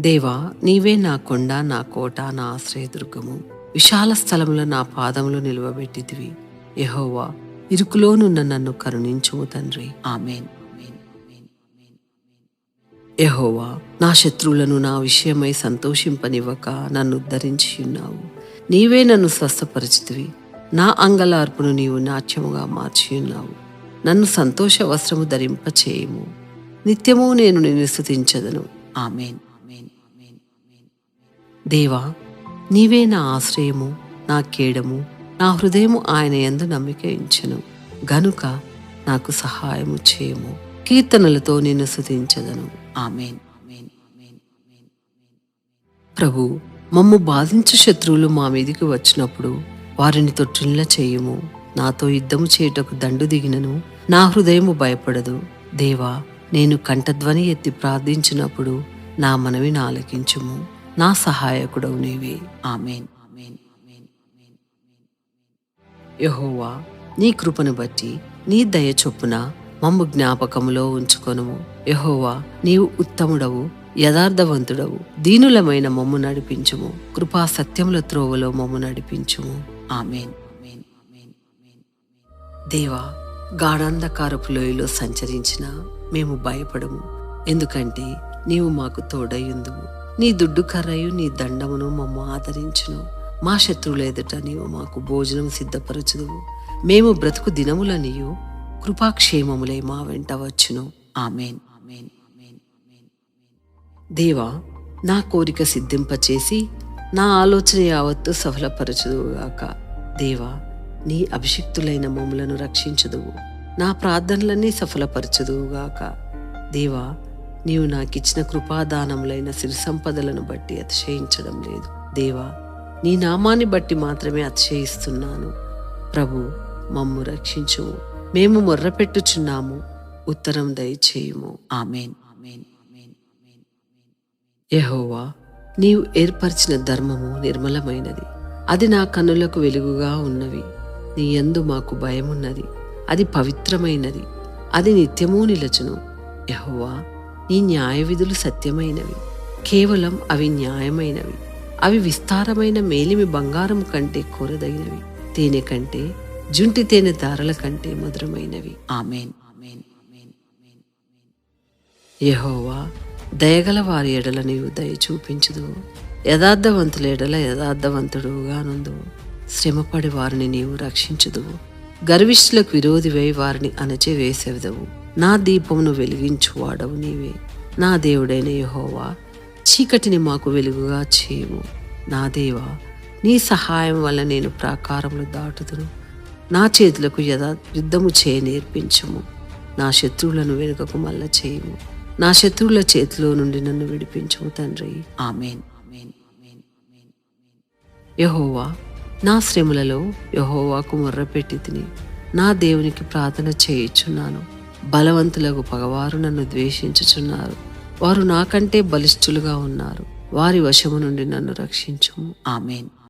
దేవా నీవే నా కొండ నా కోట నా ఆశ్రయదుర్గము. విశాల స్థలములో నా పాదములు నిలువబెట్టిదివి యహోవా ఇరుకులోనున్న నన్ను కరుణించుము తండ్రి. ఆమెన్. యహోవా నా శత్రువులను నా విషయమై సంతోషింపనివ్వక నన్ను ఉద్ధరించి ఉన్నావు. నీవే నన్ను స్వస్థపరిచితివి. నా అంగలార్పును నీవు నాట్యముగా మార్చి ఉన్నావు. నన్ను సంతోష వస్త్రము ధరింపచేయము. నిత్యము నేను నిన్ను స్తుతించదను. ఆమెన్. దేవా నీవే నా ఆశ్రయము నా కేడము నా హృదయము ఆయన యందు నమ్మిక ఉంచెను. గనుక నాకు సహాయము చేయము. కీర్తనలతో నిన్ను సుధించదను ఆమెన్. ప్రభు మమ్ము బాధించు శత్రువులు మా మీదికి వచ్చినప్పుడు వారిని తొట్టిల్ల చేయము. నాతో యుద్ధము చేయుటకు దండు దిగినను. నా హృదయము భయపడదు. దేవా నేను కంఠధ్వని ఎత్తి ప్రార్థించినప్పుడు నా మనవిని ఆలకించుము. నా సహాయకుడవు నీవే. ఆమెన్. యహోవా నీ కృపను బట్టి నీ దయ చొప్పున మమ్ము జ్ఞాపకములో ఉంచుకొనుము. యహోవా నీవు ఉత్తముడవు యథార్థవంతుడవు దీనులమైన మమ్ము నడిపించుము. కృపా సత్యముల త్రోవలో మమ్ము నడిపించుము. ఆమెన్. దేవా గాఢాంధకారపు లోయలో సంచరించిన మేము భయపడము. ఎందుకంటే నీవు మాకు తోడయుందువు నీ దుడ్డు కర్రయు నీ దండమును మమ్ము ఆదరించును. మా శత్రువుల ఎదుట నీవు మాకు భోజనం సిద్ధపరచుదువు. మేము బ్రతుకు దినములనియు కృపాక్షేమములై మా వెంట వచ్చును. ఆమెన్. దేవా నా కోరిక సిద్ధింపచేసి నా ఆలోచన యావత్తు సఫలపరచుదువుగాక దేవా నీ అభిషిక్తులైన మమ్ములను రక్షించుదువు. నా ప్రార్థనలన్నీ సఫలపరచుదువుగాక దేవా నీవు నాకిచ్చిన కృపాదానములైన సిరి సంపదలను బట్టి అతిశయించడం లేదు. దేవా నీ నామాన్ని బట్టి మాత్రమే అతిశయిస్తున్నాను. ప్రభు మమ్ము రక్షించుము. మేము మొర్రపెట్టుచున్నాము ఉత్తరం దయచేయుము. ఆమెన్. యహోవా నీవు ఏర్పరిచిన ధర్మము నిర్మలమైనది. అది నా కన్నులకు వెలుగుగా ఉన్నవి. నీ యందు మాకు భయమున్నది. అది పవిత్రమైనది. అది నిత్యము నిలచును. యహోవా నీ న్యాయ విధులు సత్యమైనవి. కేవలం అవి న్యాయమైనవి. అవి విస్తారమైన మేలిమి బంగారం కంటే కోరదగినవి. తేనె కంటే జుంటి తేనె దారల కంటే మధురమైనవి. ఆమెన్. యెహోవా దయగల వారి ఎడల నీవు దయ చూపించుదు యథార్థవంతుల ఎడల యథార్థవంతుడుగా నుండు శ్రమపడి వారిని నీవు రక్షించుదువు. గర్విష్ఠులకు విరోధివై వారిని అణచివేసేదవు. నా దీపమును వెలిగించువాడవు నీవే. నా దేవుడైన యెహోవా చీకటిని మాకు వెలుగుగా చేయము. నా దేవా నీ సహాయం వల్ల నేను ప్రాకారములు దాటుదును. నా చేతులకు యథా యుద్ధము చేయ నేర్పించుము. నా శత్రువులను వెనుకకు మల్ల చేయము. నా శత్రువుల చేతిలో నుండి నన్ను విడిపించుము తండ్రి. ఆమెన్. యహోవా నా శ్రమలలో యహోవాకు మొర్రపెట్టి తిని నా దేవునికి ప్రార్థన చేయుచున్నాను. బలవంతులకు పగవారు నన్ను ద్వేషించుచున్నారు. వారు నాకంటే బలిష్ఠులుగా ఉన్నారు. వారి వశము నుండి నన్ను రక్షించుము. ఆమెన్.